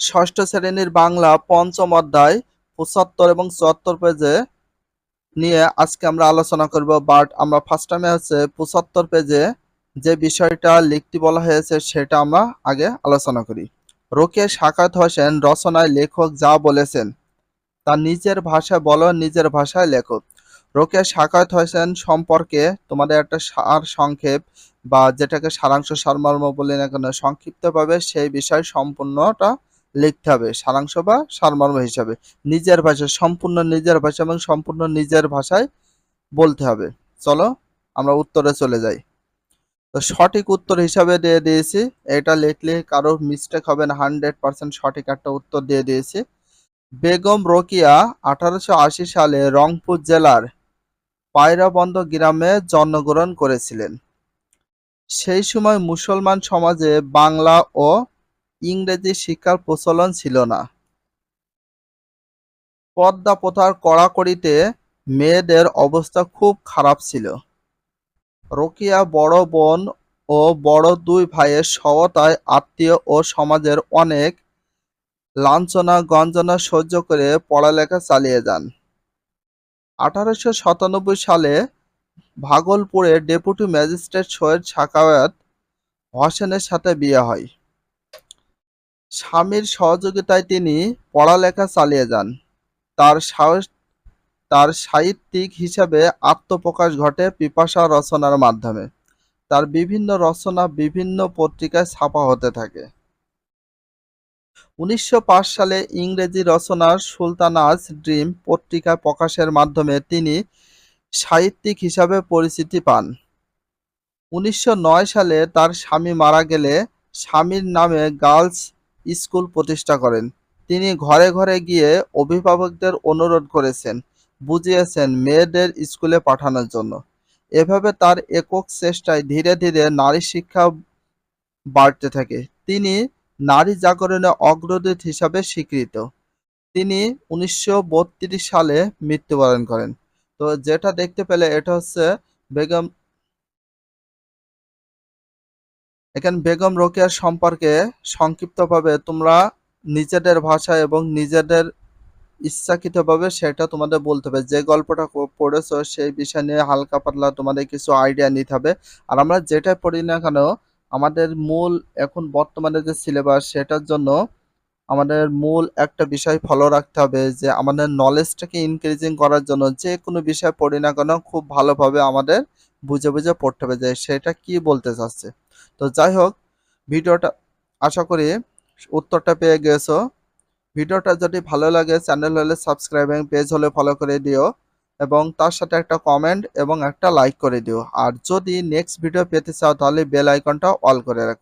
ষষ্ঠ শ্রেণির বাংলা পঞ্চম অধ্যায় পঁচাত্তর এবং চুয়াত্তর পেজে নিয়ে আজকে আমরা আলোচনা করব বাট আমরা ফার্স্ট টাইমে হচ্ছে পঁচাত্তর পেজে যে বিষয়টা লিখতে বলা হয়েছে সেটা আমরা আগে আলোচনা করি। রোকে সাকাত হোসেন রচনায় লেখক যা বলেছেন, তা নিজের ভাষায় বলো, নিজের ভাষায় লেখো। রোকে সাকাত হোসেন সম্পর্কে তোমাদের একটা সার সংক্ষেপ বা যেটাকে সারাংশ সারমর্ম বলি না কেন, সংক্ষিপ্তভাবে সেই বিষয় সম্পূর্ণটা লিখতে হবে সারাংশ বা সারমর্ম হিসাবে। নিজের ভাষায় সম্পূর্ণ নিজের ভাষা এবং সম্পূর্ণ নিজের ভাষায় বলতে হবে। চলো আমরা উত্তরে চলে যাই। তো সঠিক উত্তর হিসাবে দিয়ে দিয়েছি। এটা লিখলে কারও মিস্টেক হবে না হান্ড্রেড পার্সেন্ট সঠিক একটা উত্তর দিয়ে দিয়েছি। বেগম রোকিয়া আঠারোশো আশি সালে রংপুর জেলার পায়রাবন্দ গ্রামে জন্মগ্রহণ করেছিলেন। সেই সময় মুসলমান সমাজে বাংলা ও ইংরেজি শিক্ষার প্রচলন ছিল না। পদ্মা প্রথার কড়াকড়িতে মেয়েদের অবস্থা খুব খারাপ ছিল। রোকিয়া বড় বোন ও বড় দুই ভাইয়ের সহতায় আত্মীয় ও সমাজের অনেক লাঞ্ছনা গঞ্জনা সহ্য করে পড়ালেখা চালিয়ে যান। আঠারোশো সাতানব্বই সালে ভাগলপুরে ডেপুটি ম্যাজিস্ট্রেট সৈয়দ সাকাওয়াত হোসেনের সাথে বিয়ে হয়। স্বামীর সহযোগিতায় তিনি পড়ালেখা চালিয়ে যান। তার সাহস, তার সাহিত্যিক হিসাবে আত্মপ্রকাশ ঘটে পিপাসা রচনার মাধ্যমে। তার বিভিন্ন রচনা বিভিন্ন পত্রিকায় ছাপা হতে থাকে। উনিশশো পাঁচ সালে ইংরেজি রচনার সুলতানাজ ড্রিম পত্রিকা প্রকাশের মাধ্যমে তিনি সাহিত্যিক হিসাবে পরিচিতি পান। উনিশশো নয় সালে তার স্বামী মারা গেলে স্বামীর নামে গার্লস স্কুল প্রতিষ্ঠা করেন। তিনি ঘরে ঘরে গিয়ে অভিভাবকদের অনুরোধ করেছেন, বুঝিয়েছেন মেয়েদের স্কুলে পাঠানোর জন্য। এভাবে তার একক চেষ্টায় ধীরে ধীরে নারী শিক্ষা বাড়তে থাকে। তিনি নারী জাগরণে অগ্রদূত হিসাবে স্বীকৃত। তিনি উনিশশো বত্রিশ সালে মৃত্যুবরণ করেন। তো যেটা দেখতে পেলে এটা হচ্ছে বেগম এখানে বেগম রোকেয়ার সম্পর্কে সংক্ষিপ্তভাবে তোমরা নিজেদের ভাষা এবং নিজেদের ইচ্ছাকৃতভাবে সেটা তোমাদের বলতে হবে। যে গল্পটা পড়েছো সেই বিষয় নিয়ে হালকা পাতলা তোমাদের কিছু আইডিয়া নিতে হবে। আর আমরা যেটাই পড়ি না কেন, আমাদের মূল এখন বর্তমানে যে সিলেবাস সেটার জন্য আমাদের মূল একটা বিষয় ফলো রাখতে হবে যে আমাদের নলেজটাকে ইনক্রিজিং করার জন্য যে কোনো বিষয় পড়ি না কেন খুব ভালোভাবে আমাদের বুঝে বুঝে পড়তে হবে যে সেটা কি বলতে চাচ্ছে। তো যাই হোক, ভিডিওটা আশা করি উত্তরটা পেয়ে গেছো। ভিডিওটা যদি ভালো লাগে চ্যানেল হলে সাবস্ক্রাইব পেজ হলে ফলো করে দিও এবং তার সাথে একটা কমেন্ট এবং একটা লাইক করে দিও। আর যদি নেক্সট ভিডিও পেতে চাও, তাহলে বেল আইকনটা অল করে রাখো।